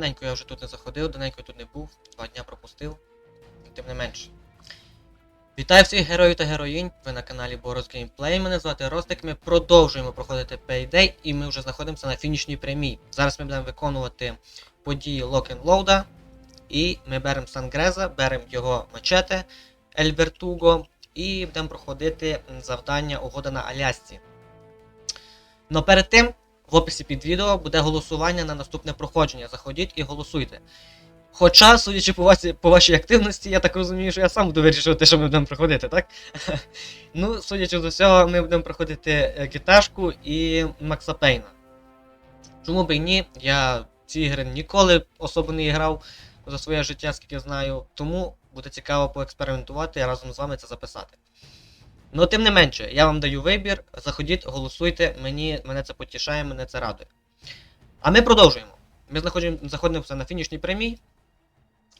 Давненько я вже тут не заходив, давненько тут не був, два дня пропустив. Тим не менше. Вітаю всіх героїв та героїнь. Ви на каналі Boros Gameplay. Мене звати Ростик. Ми продовжуємо проходити Payday і ми вже знаходимося на фінішній прямій. Зараз ми будемо виконувати події Load. І ми беремо Сангреза, беремо його мачете Ель Вертуго і будемо проходити завдання угода на Алясці. Но перед тим, в описі під відео буде голосування на наступне проходження. Заходіть і голосуйте. Хоча, судячи по, вашій, по вашій активності, я так розумію, що я сам буду вирішувати, що ми будемо проходити, так? ну, судячи з усього, ми будемо проходити е, Гіташку і Макса Пейна. Чому б і ні? Я ці ігри ніколи особо не грав за своє життя, скільки знаю, тому буде цікаво поекспериментувати і разом з вами це записати. Ну, тим не менше, я вам даю вибір, заходіть, голосуйте, мені, мене це потішає, мене це радує. А ми продовжуємо. Ми знаходимо, знаходимося на фінішній прямій.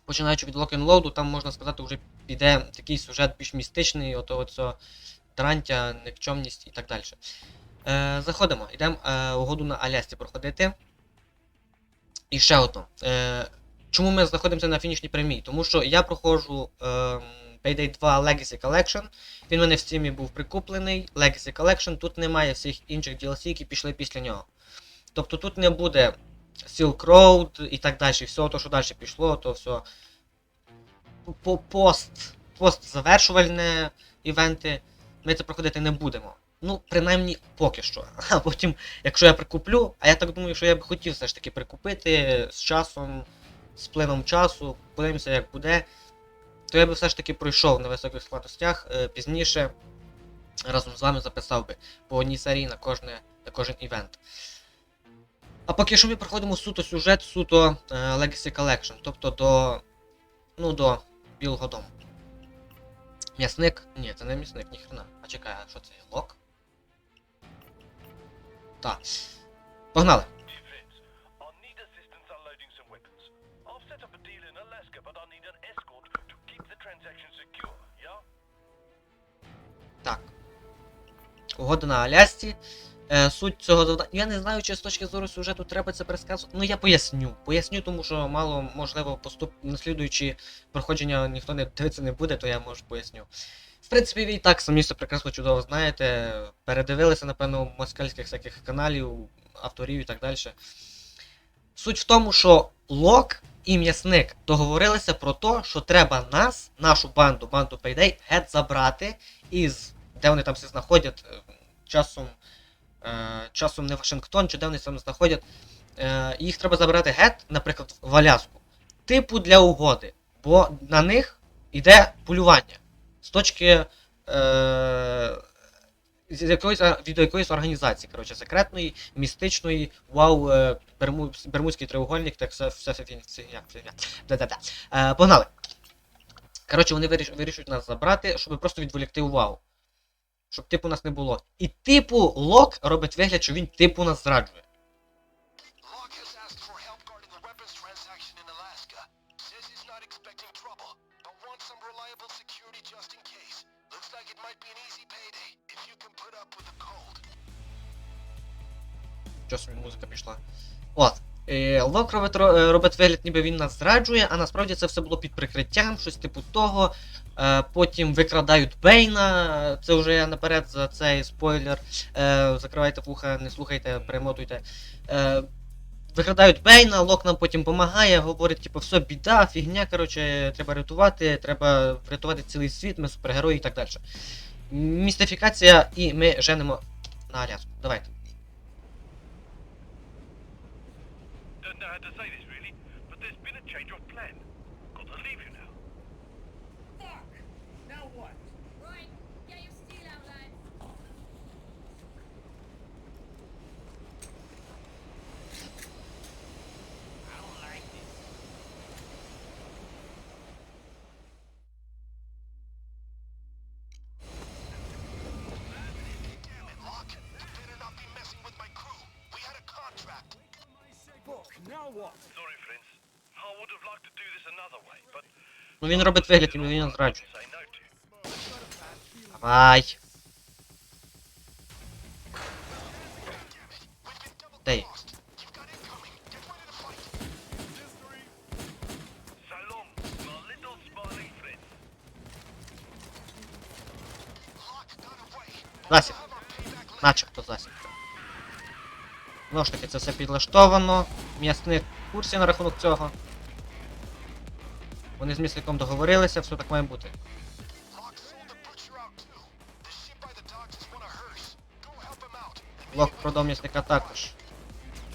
Починаючи від Load, там можна сказати, вже піде такий сюжет більш містичний, ото оцо трантя, никчомність і так далі. Е, заходимо, йдемо е, угоду на Алясці проходити. І ще одно. Е, чому ми знаходимося на фінішній прямій? Тому що я проходжу е, Payday 2 Legacy Collection. Він мене в Steam був прикуплений. Legacy Collection. Тут немає всіх інших DLC, які пішли після нього. Тобто тут не буде Silk Road і так далі. Все то, що далі пішло, то все. По пост, пост завершувальне івенти. Ми це проходити не будемо. Ну, принаймні, поки що. А потім, якщо я прикуплю, а я так думаю, що я б хотів все ж таки прикупити з часом, з плином часу, подивимося, як буде, то я би все ж таки пройшов на високих складностях е, пізніше. Разом з вами записав би по одній серії на, кожне, на кожен івент. А поки що ми проходимо суто сюжет, суто е, Legacy Collection, тобто до. Ну, до Білого дому. М'ясник? Ні, це не м'ясник, ніхрена. А чекай, а що це? Лок? Так. Погнали! Угода на Алясці. Е, суть цього завдання. Я не знаю, чи з точки зору сюжету треба це пересказувати. Ну я поясню. Поясню, тому що мало можливо поступ... наслідуючи проходження ніхто не дивиться не буде, то я можу поясню. В принципі, ви і так самі все прекрасно чудово знаєте. Передивилися, напевно, москальських всяких каналів, авторів і так далі. Суть в тому, що Лок і м'ясник договорилися про те, що треба нас, нашу банду, банду Payday, геть забрати із. Де вони там всі знаходять, е, часом. Е, часом не Вашингтон, чи де вони там знаходять. Е, їх треба забирати геть, наприклад, в Аляску. Типу для угоди. Бо на них йде полювання. З точки. З якоїсь, від якоїсь організації, коротше, секретної, містичної, вау, е, Берму, Бермудський треугольник, так все, все, все, фігня, фігня, фігня. Да-да-да. Е, погнали. Коротше, вони виріш, вирішують нас забрати, щоб просто відволікти увагу. Щоб типу нас не було. І типу Лок робить вигляд, що він типу нас зраджує. Собі музика пішла. От. Е, Лок робить, ро- е, робить вигляд, ніби він нас зраджує, а насправді це все було під прикриттям, щось типу того. Е, потім викрадають Бейна. Це вже я наперед за цей спойлер. Е, закривайте вуха, не слухайте, перемотуйте. Е, викрадають Бейна, Лок нам потім допомагає, говорить, типу, все, біда, фігня, коротше, треба рятувати, треба врятувати цілий світ, ми супергерої і так далі. Містифікація, і ми женемо на Аляску. Давайте. Change of plan. Got leave you now. Fuck! Now what? Right, get your steel out, lads. I don't like this. Damn it, Locke. You better not be messing with my crew. We had a contract. Fuck, now what? Sorry, friends. I would have liked to do this another way, but Ну він робить вигляд, ніби він нас зраджує. Давай. Дай. Засіб. Начебто засіб. Знову ж таки, це все підлаштовано. М'ясник курсів на рахунок цього. Вони з місником договорилися, все так має бути. Him out. and Лок продав м'ясника також.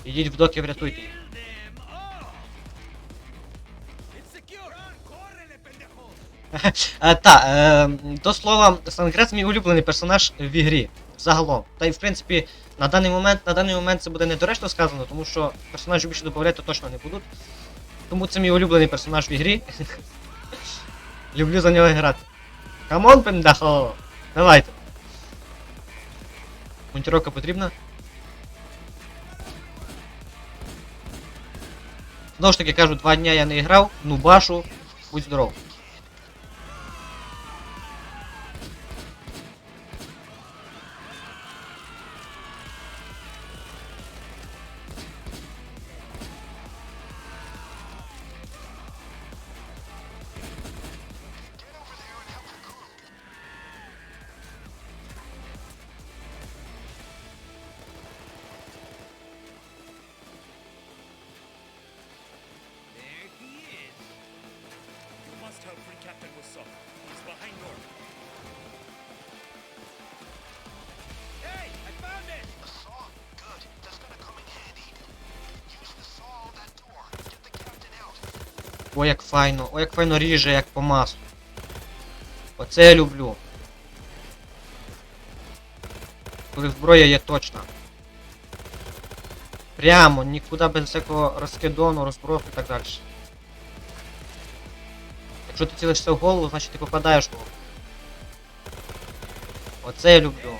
Ідіть в доки, врятуйте їх. Е, та, е, до слова, Сангрес мій улюблений персонаж в ігрі. Загалом. Та й в принципі, на даний момент, на даний момент це буде недоречно сказано, тому що персонажів більше додавати точно не будуть. Тому це мій улюблений персонаж в ігрі. Люблю за нього грати. Камон, пендахо! Давайте. Монтіровка потрібна. Знову ж таки кажу, два дня я не грав, ну башу, будь здоров. Wasop. He's behind North. Hey, I found it! A saw? Good. That's gonna come in handy. Use the saw on that door. Get the captain out. Ой, як файно, ой, як файно ріже, як по маслу. Оце я люблю. Коли зброя є точна. Прямо, нікуди без всякого розкидону, розбросу і так далі. Якщо ти цілишся в голову, значить ти попадаєш в голову. Оце я люблю.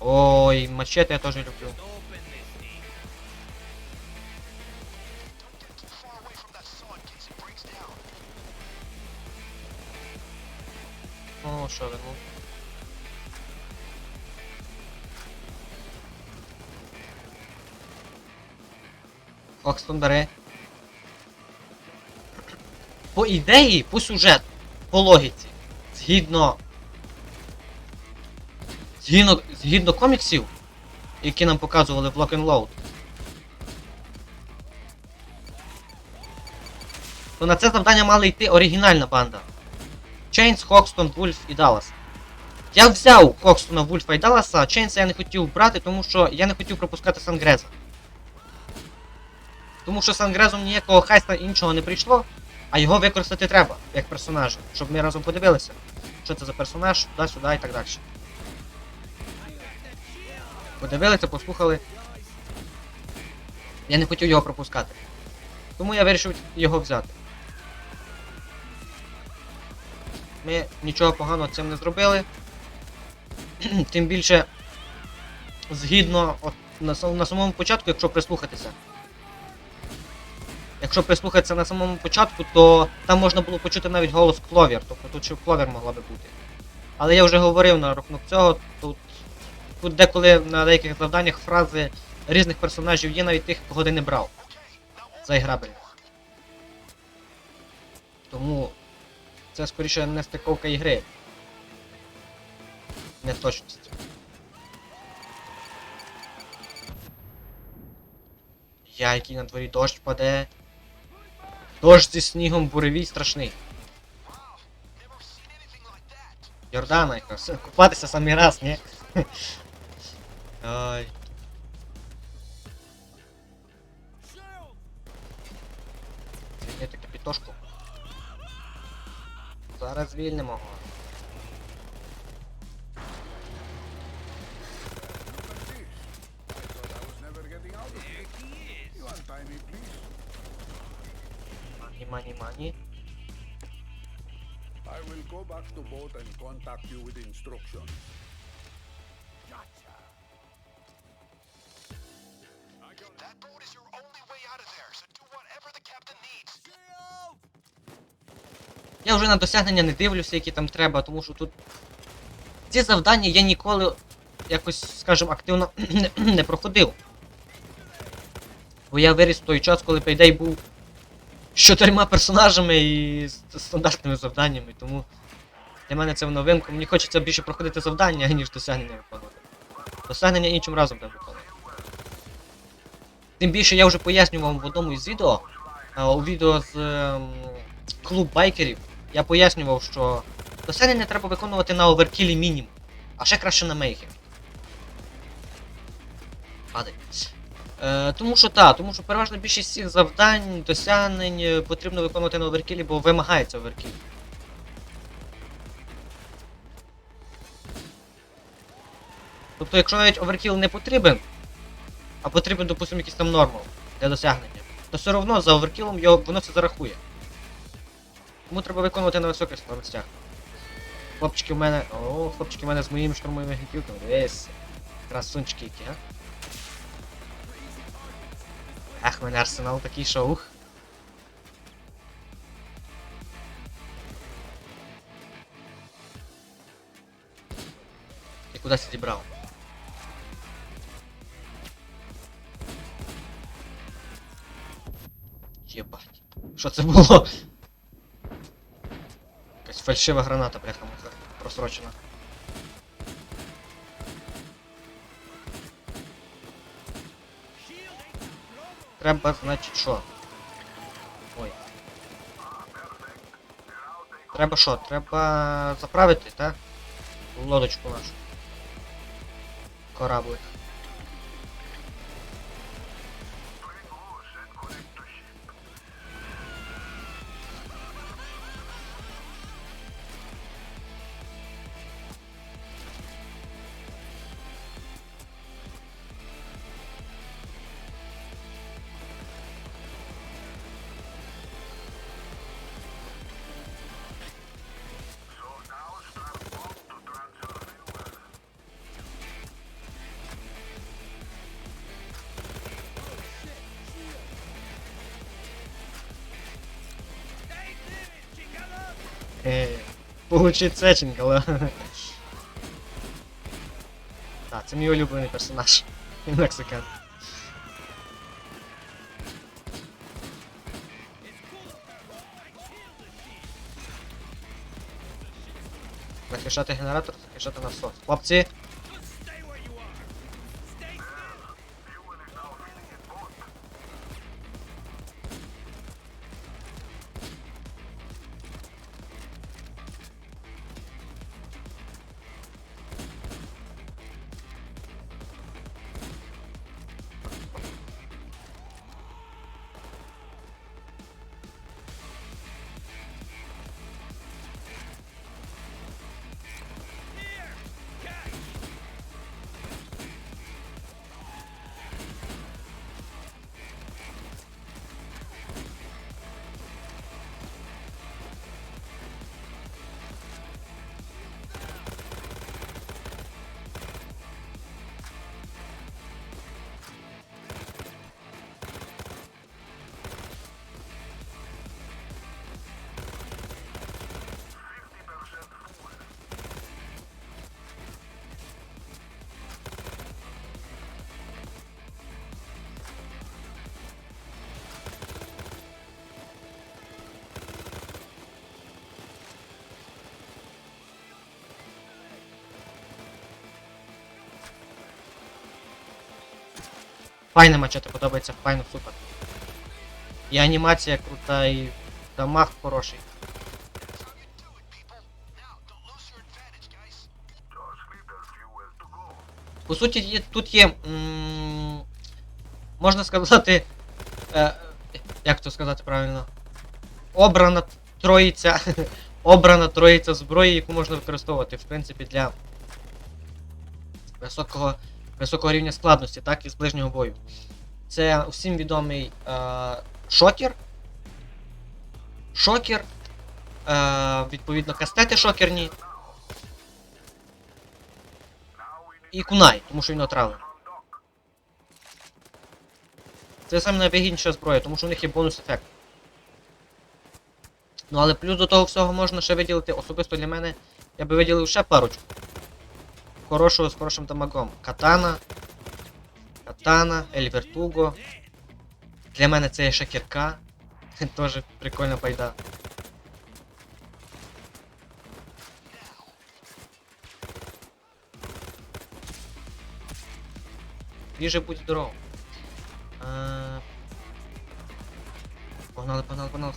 Ой, мачете я теж люблю. Open this thing. Don't get По ідеї, по сюжету, по логіці, згідно. Згідно, згідно коміксів, які нам показували в Lock and Load. То на це завдання мала йти оригінальна банда. Чейнс, Хокстон, Вульф і Даллас. Я взяв Хокстона, Вульфа і Далласа, Чейнса я не хотів брати, тому що я не хотів пропускати Сангреза. Тому що Сангрезом ніякого хайста іншого не прийшло, а його використати треба, як персонажа, щоб ми разом подивилися, що це за персонаж, туди-сюди і так далі. Подивилися, послухали. Я не хотів його пропускати. Тому я вирішив його взяти. Ми нічого поганого цим не зробили. Тим більше, згідно от, на, на самому початку, якщо прислухатися. Якщо прислухатися на самому початку, то там можна було почути навіть голос Кловір, тобто тут ще Кловір могла би бути. Але я вже говорив на рахунок цього, тут, тут деколи на деяких завданнях фрази різних персонажів є, навіть тих, кого ти не брав. За іграбель. Тому це скоріше не стиковка ігри. Неточність. Я, який на дворі дощ паде. Дощ зі снігом буревій страшний. Йордана. Купатися самий раз, ні? Shield! Звільнити капітошку. Зараз звільнимо. його. I thought I was never getting out of here. There he is. You untie me, please. Мані. I will go back to boat and contact you with instructions. Gotcha. That boat is your only way out of there, so do whatever the captain needs. Я вже на досягнення не дивлюся, які там треба, тому що тут. Ці завдання я ніколи якось, скажімо, активно не, не проходив. Бо я виріс в той час, коли Payday був з чотирма персонажами і з стандартними завданнями, тому Для мене це в новинку. Мені хочеться більше проходити завдання, ніж досягнення виконувати. Досягнення іншим разом треба виконувати. Тим більше я вже пояснював в одному із відео. е, У відео з ем, клуб байкерів. Я пояснював, що досягнення треба виконувати на оверкілі мінімум. А ще краще на мейхі. Падай. Е, тому що так, тому що переважно більшість всіх завдань, досягнень е, потрібно виконувати на оверкілі, бо вимагається оверкіль. Тобто, якщо навіть оверкіл не потрібен, а потрібен, допустимо, якийсь там нормал для досягнення, то все одно за оверкілом його, воно це зарахує. Тому треба виконувати на високих скоростях. Хлопчики в мене. О, хлопчики в мене з моїми штурмовими гвинтівками. Дивись. Красунчики які, а? Ах, в мене арсенал такий шоух. І кудись зібрав. Єбать. Що це було? Якась фальшива граната, бляха муха. Просрочена. Треба, значить, що? Ой. Треба що? Треба заправити, так? Лодочку нашу. Кораблик. Получить сеченька, але. Так, це мій улюблений персонаж. Він мексикан. Захищати генератор, захищати насос. Хлопці! Файне мачете подобається, файно, супер. І анімація крута, і дамаг хороший. По суті, є, тут є. М- можна сказати. Е, як то сказати правильно? Обрана троїця. обрана троїця зброї, яку можна використовувати, в принципі, для високого, високого рівня складності, так, і з ближнього бою. Це усім відомий е, шокер. Шокер. Е, відповідно, кастети шокерні. І кунай, тому що він отравлений. Це саме найвигідніша зброя, тому що у них є бонус ефект. Ну але плюс до того всього можна ще виділити, особисто для мене, я би виділив ще парочку. хорошую с хорошим дамагом. Катана. Катана, Ельвертуго. Для мене це є шакірка. Тоже прикольна байда. Ближе будь здоров. Погнали, погнали, погнали.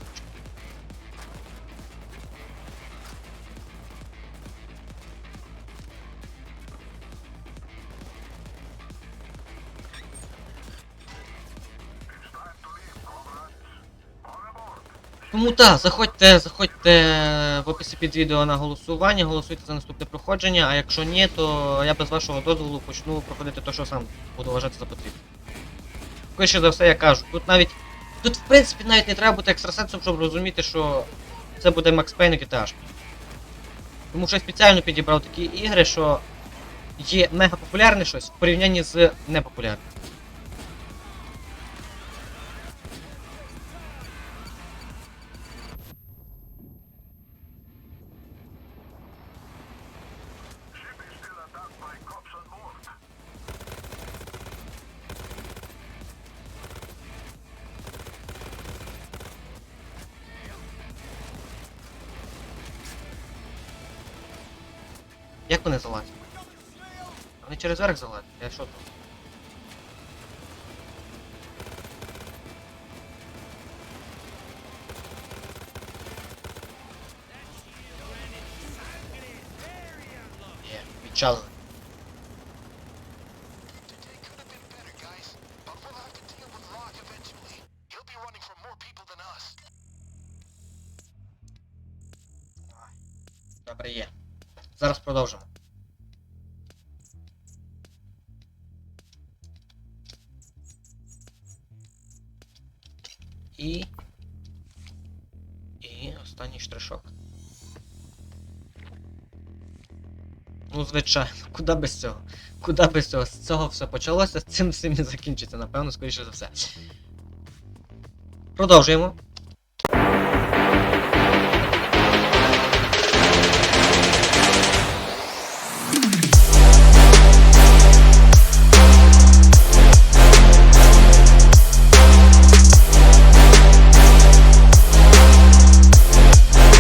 Тому так, заходьте, заходьте в описі під відео на голосування, голосуйте за наступне проходження, а якщо ні, то я без вашого дозволу почну проходити те, що сам буду вважати за потрібне. Скоріше за все, я кажу, тут навіть. Тут, в принципі, навіть не треба бути екстрасенсом, щоб розуміти, що це буде Макс Пейн і GTA. Тому що я спеціально підібрав такі ігри, що є мега популярне щось в порівнянні з непопулярним. Як вони залазять? Вони через верх залазять, я що тут? Є, відчалили. Today could have been останній штришок. Ну, звичайно, куди без цього? Куди без цього? З цього все почалося, з цим всім і закінчиться, напевно, скоріше за все. Продовжуємо.